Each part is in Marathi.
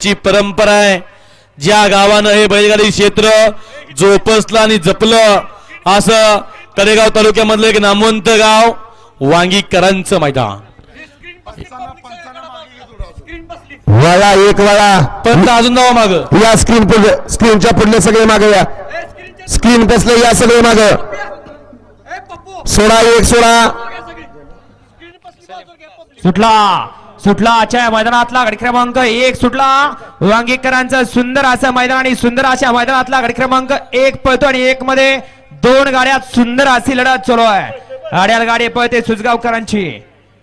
ची परंपरा आहे. ज्या गावानं हे बैलगाडी क्षेत्र जोपासलं आणि जपलं असं कडेगाव तालुक्यामधलं एक नामवंत गाव वांगीकरांचं मैदान. वळा एक वळा. पण अजून जावा माग. या स्क्रीन पुढे स्क्रीनच्या पुढले सगळे मागे या. स्क्रीन बसले या सगळे माग. सोळा एक सोळा. सुटला. सुटला आजच्या मैदानातला गड क्रमांक एक सुटला. वांगीकरांचं सुंदर असं मैदान आणि सुंदर अशा मैदानातला गड क्रमांक एक पळतो आणि एक मध्ये दोन गाड्यात सुंदर अशी लढत चालू आहे. गाड्याला गाडी पळते सुजगावकरांची.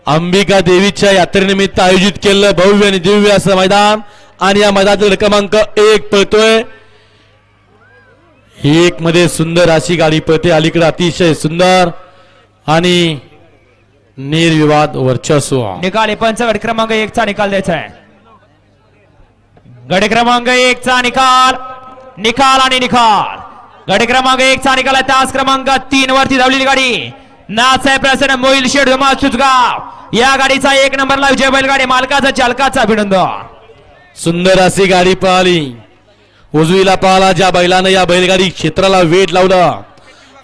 अंबिका देवीच्या यात्रेनिमित्त आयोजित केलेलं भव्य आणि दिव्य असं मैदान आणि या मैदानातील क्रमांक एक पळतोय. एक मध्ये सुंदर अशी गाडी पळते अलीकडे अतिशय सुंदर आणि निर्विवाद वर्चस्व. निकाल पंच गडी क्रमांक एक चा निकाल द्यायचा आहे गडी क्रमांक एक चा निकाल निकाल आणि निकाल गडी क्रमांक एक चा निकाल आहे तास क्रमांक तीन वरती धावलेली गाडी. नाथसाहेब प्रसन्न मोईल शेड धुमा सुचगाव या गाडीचा एक नंबरला विजय बैलगाडी मालकाचा चालकाचा अभिनंदन. सुंदर अशी गाडी पळाली उजवीला पळाला ज्या बैलानं या बैलगाडी क्षेत्राला वेट लावलं.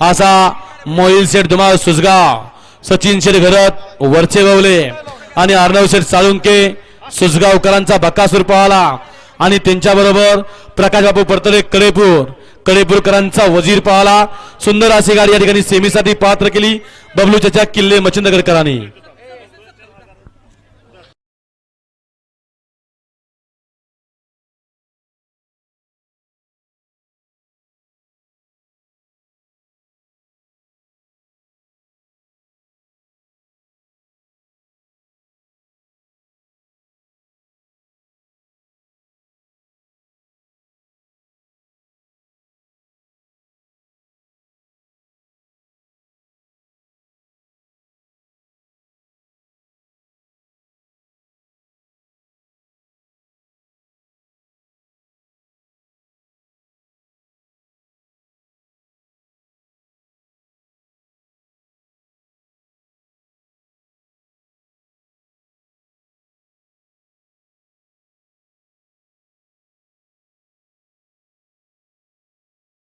असा मोहिल शेठ धुमाळ सुसगाव सचिन शेठ घरत वरचे ववले आणि अर्णव शेठ साळुंके सुजगावकरांचा बकासूर पळाला आणि त्यांच्याबरोबर प्रकाश बापू परतरे कडेपूर कडेपूरकरांचा वजीर पळाला सुंदर अशी गाडी या ठिकाणी सेमीसाठी पात्र केली. बबलूच्या किल्ले मच्छिंदगडकरांनी